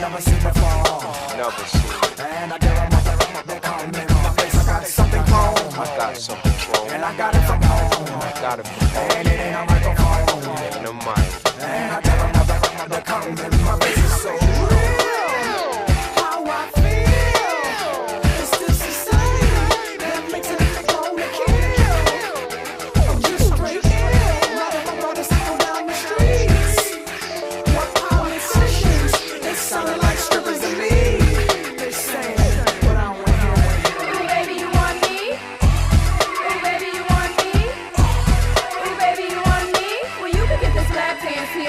never seen before. Never seen. And I dare a mother, they come in my face. I got something chrome. I got something chrome. And I got it from home. I got it from home. And it ain't a microphone. Ain't no mic. And I dare a mother, they come in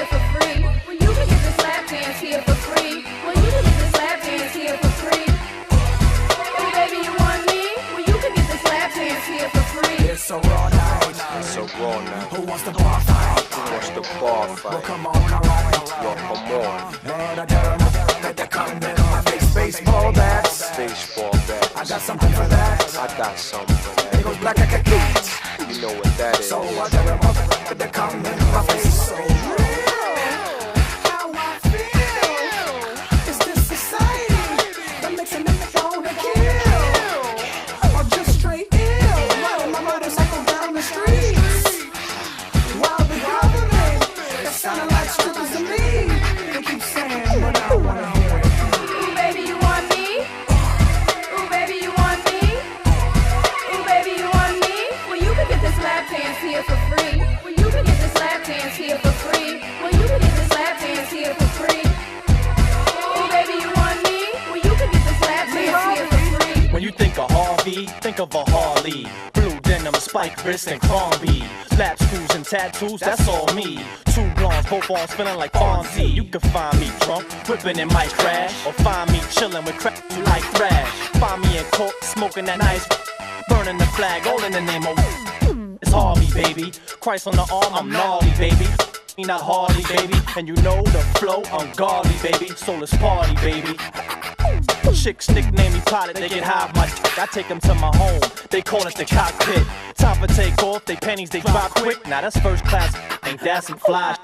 something for free, when you can get this lap dance here for free, Hey baby, you want me? Well you can get the slap dance here for free. it's a raw night, it's a raw night. Who wants to go off? Who wants to go off? Come on, come on, come on, come on, man. I tell them that. I got something for that. It goes that. black like a cat. You know what that is. So I dare them that they come in my face. You think of Harvey, think of a Harley. Blue denim, spike wrist, and Crombie. Lap screws and tattoos, that's all me. Two blondes, both arms feeling like Fonzie. You can find me drunk, whipping in my crash. Or find me chilling with crap like thrash. Find me in court, smoking that nice. Burning the flag, all in the name of. It's Harvey, baby. Christ on the arm, I'm gnarly, baby. Me not Harley, baby. And you know the flow, ungodly, baby. So let's party, baby. Chicks nickname me pilot, they get high my dick. I take them to my home, they call it the cockpit. Time for take off, they panties, they drop quick. Now that's first class, ain't that some fly?